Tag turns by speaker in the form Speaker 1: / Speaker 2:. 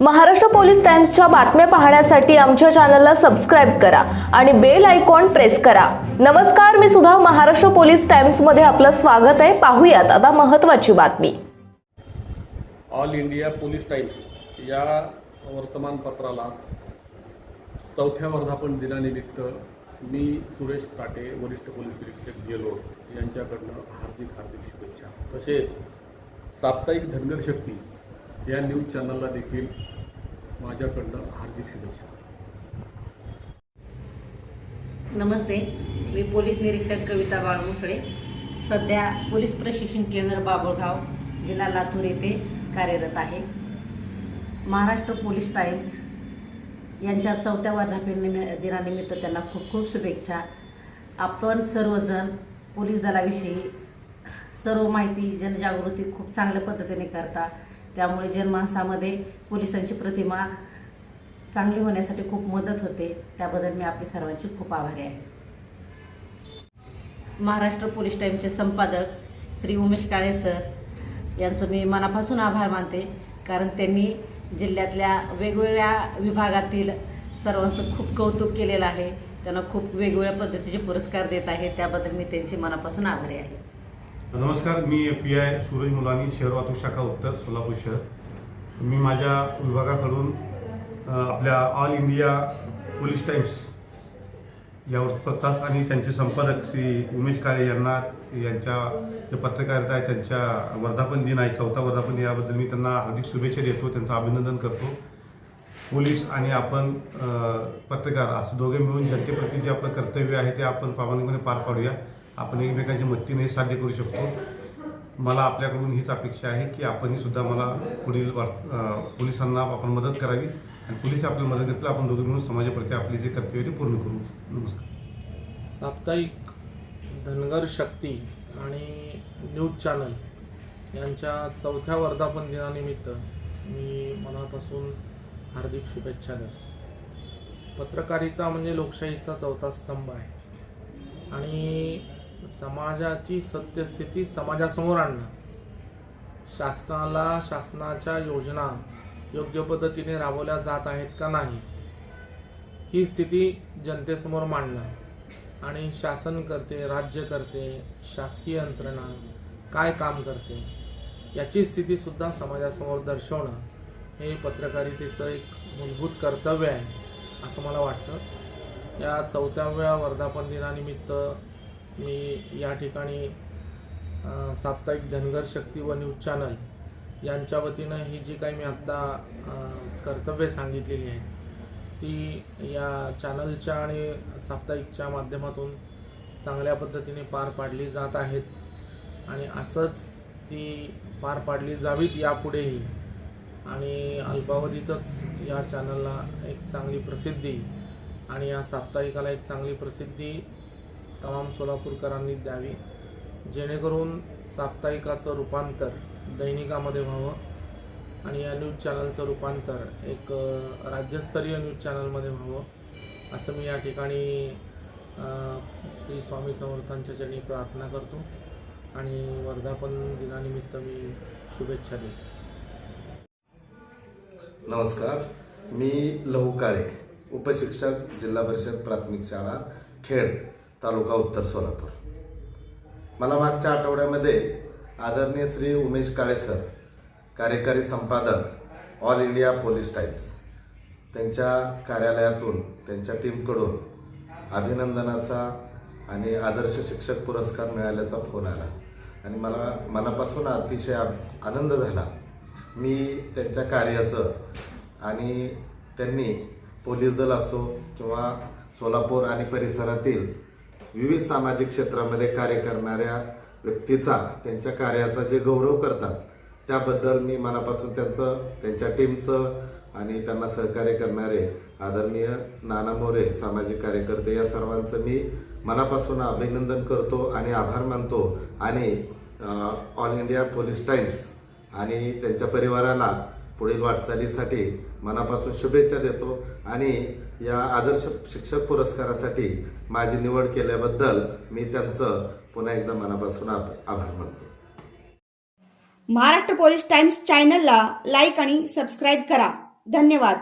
Speaker 1: Maharashtra police टाइम्सच्या बातम्या पाहण्यासाठी आमच्या चॅनलला सबस्क्राईब करा आणि बेल आयकॉन प्रेस करा. नमस्कार मी सुद्धा महाराष्ट्र पोलीस टाइम्समध्ये आपलं स्वागत आहे. पाहूयात आता महत्त्वाची बातमी.
Speaker 2: ऑल इंडिया पोलीस टाइम्स या वर्तमानपत्राला चौथ्या वर्धापन दिनानिमित्त मी सुरेश चाटे वरिष्ठ पोलीस निरीक्षक गेलोड यांच्याकडनं हार्दिक हार्दिक शुभेच्छा. तसेच साप्ताहिक धनगर शक्ती या न्यूज चॅनलला देखील माझ्याकडनं हार्दिक शुभेच्छा.
Speaker 3: नमस्ते मी पोलीस निरीक्षक कविता बाळमुसळे सध्या पोलीस प्रशिक्षण केंद्र बाबुळगाव जिल्हा लातूर येथे कार्यरत आहे. महाराष्ट्र पोलीस टाइम्स यांच्या चौथ्या वर्धापन दिनानिमित्त त्यांना खूप खूप शुभेच्छा. आपण सर्वजण पोलीस दलाविषयी सर्व माहिती जनजागृती खूप चांगल्या पद्धतीने करता. त्यामुळे जनमानसामध्ये पोलिसांची प्रतिमा चांगली होण्यासाठी खूप मदत होते. त्याबद्दल मी आपली सर्वांची खूप आभारी आहे. महाराष्ट्र पोलीस टाईमचे संपादक श्री उमेश काळे सर यांचं मी मनापासून आभार मानते. कारण त्यांनी जिल्ह्यातल्या वेगवेगळ्या विभागातील सर्वांचं खूप कौतुक केलेलं आहे. त्यांना खूप वेगवेगळ्या पद्धतीचे पुरस्कार देत आहे. त्याबद्दल मी त्यांची मनापासून आभारी आहे.
Speaker 4: नमस्कार मी पी आय सूरज मुलानी शहर वाहतूक शाखा उत्तर सोलापूर शहर. मी माझ्या विभागाकडून आपल्या ऑल इंडिया पोलीस टाइम्स या वृत्तपत्रास आणि त्यांचे संपादक श्री उमेश काळे यांना यांच्या जे पत्रकारिता आहे त्यांच्या वर्धापन दिन आहे चौथा वर्धापन याबद्दल मी त्यांना हार्दिक शुभेच्छा देतो त्यांचं अभिनंदन करतो. पोलीस आणि आपण पत्रकार असं दोघे मिळून जनतेप्रती जे आपलं कर्तव्य आहे ते आपण प्रामाणिकपणे पार पाडूया. आपण एकमेकांच्या मदतीने हे साध्य करू शकतो. मला आपल्याकडून हीच अपेक्षा आहे की आपणही सुद्धा मला पुढील पोलिसांना आपण मदत करावी आणि पोलीस आपली मदत घेतलं आपण दोघे मिळून समाजाप्रती आपली जे कर्तव्य ते पूर्ण करू. नमस्कार.
Speaker 5: साप्ताहिक धनगर शक्ती आणि न्यूज चॅनल यांच्या चौथ्या वर्धापन दिनानिमित्त मी मनापासून हार्दिक शुभेच्छा देतो. पत्रकारिता म्हणजे लोकशाहीचा चौथा स्तंभ आहे. आणि समाजाची सत्यस्थिती समाजासमोर आणणं शासनाला शासनाच्या योजना योग्य पद्धतीने राबवल्या जात आहेत का नाही ही स्थिती जनतेसमोर मांडणं आणि शासन करते राज्य करते शासकीय यंत्रणा काय काम करते याची स्थितीसुद्धा समाजासमोर दर्शवणं हे पत्रकारितेचं एक मूलभूत कर्तव्य आहे असं मला वाटतं. या चौथ्याव्या वर्धापन दिनानिमित्त मी या ठिकाणी साप्ताहिक धनगर शक्ती व न्यूज चॅनल यांच्या वतीनं ही जी काही मी आत्ता कर्तव्य सांगितलेली आहेत ती या चॅनलच्या आणि साप्ताहिकच्या माध्यमातून चांगल्या पद्धतीने पार पाडली जात आहेत. आणि असंच ती पार पाडली जावीत यापुढेही. आणि अल्पावधीतच या चॅनलला एक चांगली प्रसिद्धी आणि या साप्ताहिकाला एक चांगली प्रसिद्धी तमाम सोलापूरकरांनी द्यावी. जेणेकरून साप्ताहिकाचं रूपांतर दैनिकामध्ये व्हावं आणि या न्यूज चॅनलचं रूपांतर एक राज्यस्तरीय न्यूज चॅनलमध्ये व्हावं असं मी या ठिकाणी श्री स्वामी समर्थांच्या चरणी प्रार्थना करतो आणि वर्धापन दिनानिमित्त मी शुभेच्छा देतो.
Speaker 6: नमस्कार. मी लहू काळे उपशिक्षक जिल्हा परिषद प्राथमिक शाळा खेड. तालुका उत्तर सोलापूर. मला मागच्या आठवड्यामध्ये आदरणीय श्री उमेश काळे सर कार्यकारी संपादक ऑल इंडिया पोलीस टाइम्स त्यांच्या कार्यालयातून त्यांच्या टीमकडून अभिनंदनाचा आणि आदर्श शिक्षक पुरस्कार मिळाल्याचा फोन आला. आणि मला मनापासून अतिशय आ- आनंद झाला. मी त्यांच्या कार्याचं आणि त्यांनी पोलीस दल असो किंवा सोलापूर आणि परिसरातील विविध सामाजिक क्षेत्रामध्ये कार्य करणाऱ्या व्यक्तीचा त्यांच्या कार्याचा जे गौरव करतात त्याबद्दल मी मनापासून त्यांचं त्यांच्या टीमचं आणि त्यांना सहकार्य करणारे आदरणीय नाना मोरे सामाजिक कार्यकर्ते या सर्वांचं मी मनापासून अभिनंदन करतो आणि आभार मानतो. आणि ऑल इंडिया पोलीस टाईम्स आणि त्यांच्या परिवाराला पुढील वाटचालीसाठी मनापासून शुभेच्छा देतो आणि या आदर्श शिक्षक पुरस्कारासाठी माझी निवड केल्याबद्दल मी त्यांचं पुन्हा एकदा मनापासून आभ- आभार मानतो.
Speaker 7: महाराष्ट्र पोलीस टाइम्स चॅनलला लाईक आणि सबस्क्राईब करा. धन्यवाद.